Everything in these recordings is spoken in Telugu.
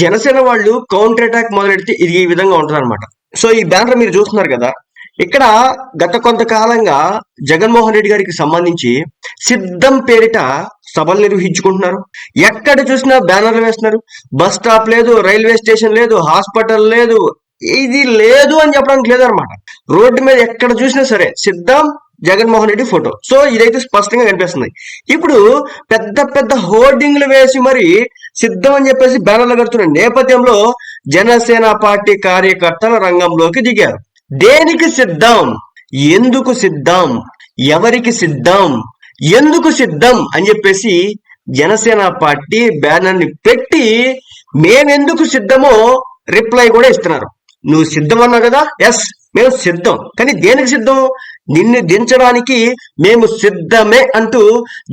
జనసేన వాళ్ళు కౌంటర్ అటాక్ మొదలెడితే ఇది ఈ విధంగా ఉంటుంది అనమాట సో ఈ బ్యానర్ మీరు చూస్తున్నారు కదా ఇక్కడ గత కొంతకాలంగా జగన్మోహన్ రెడ్డి గారికి సంబంధించి సిద్ధం పేరిట సభలు నిర్వహించుకుంటున్నారు. ఎక్కడ చూసినా బ్యానర్లు వేస్తున్నారు. బస్ స్టాప్ లేదు రైల్వే స్టేషన్ లేదు హాస్పిటల్ లేదు ఇది లేదు అని చెప్పడానికి లేదనమాట రోడ్డు మీద ఎక్కడ చూసినా సరే సిద్ధం జగన్మోహన్ రెడ్డి ఫోటో. సో ఇదైతే స్పష్టంగా కనిపిస్తుంది. ఇప్పుడు పెద్ద పెద్ద హోర్డింగ్లు వేసి మరి సిద్ధం అని చెప్పేసి బ్యానర్లు కడుతున్న నేపథ్యంలో జనసేన పార్టీ కార్యకర్తల రంగంలోకి దిగారు. దేనికి సిద్ధం? ఎందుకు సిద్ధం? ఎవరికి సిద్ధం? ఎందుకు సిద్ధం? అని చెప్పేసి జనసేన పార్టీ బ్యానర్ని పెట్టి మేమెందుకు సిద్ధమో రిప్లై కూడా ఇస్తున్నారు. నువ్వు సిద్ధం అన్నావు కదా? ఎస్. మేము సిద్ధం. కానీ దేనికి సిద్ధం? నిన్ను దించడానికి మేము సిద్ధమే అంటూ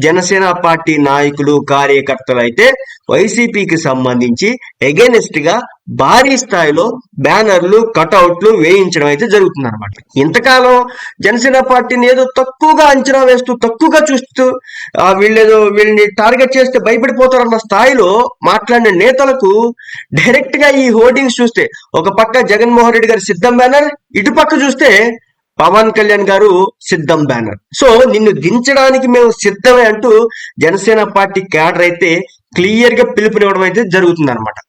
జనసేన పార్టీ నాయకులు కార్యకర్తలు అయితే వైసీపీకి సంబంధించి ఎగెనిస్ట్గా భారీ స్థాయిలో బ్యానర్లు కటౌట్లు వేయించడం అయితే జరుగుతుంది అనమాట ఇంతకాలం జనసేన పార్టీని ఏదో తక్కువగా అంచనా వేస్తూ తక్కువగా చూస్తూ ఆ, వీళ్ళేదో వీళ్ళని టార్గెట్ చేస్తే భయపడిపోతారన్న స్థాయిలో మాట్లాడిన నేతలకు డైరెక్ట్గా ఈ హోర్డింగ్స్ చూస్తే ఒక పక్క జగన్మోహన్ రెడ్డి గారి సిద్ధం బ్యానర్ ఇటు పక్క చూస్తే పవన్ కళ్యాణ్ గారు సిద్ధం బ్యానర్. సో నిన్ను దించడానికి మేము సిద్ధమే అంటూ జనసేన పార్టీ క్యాడర్ అయితే క్లియర్గా పిలుపునివ్వడం అయితే జరుగుతుంది అనమాట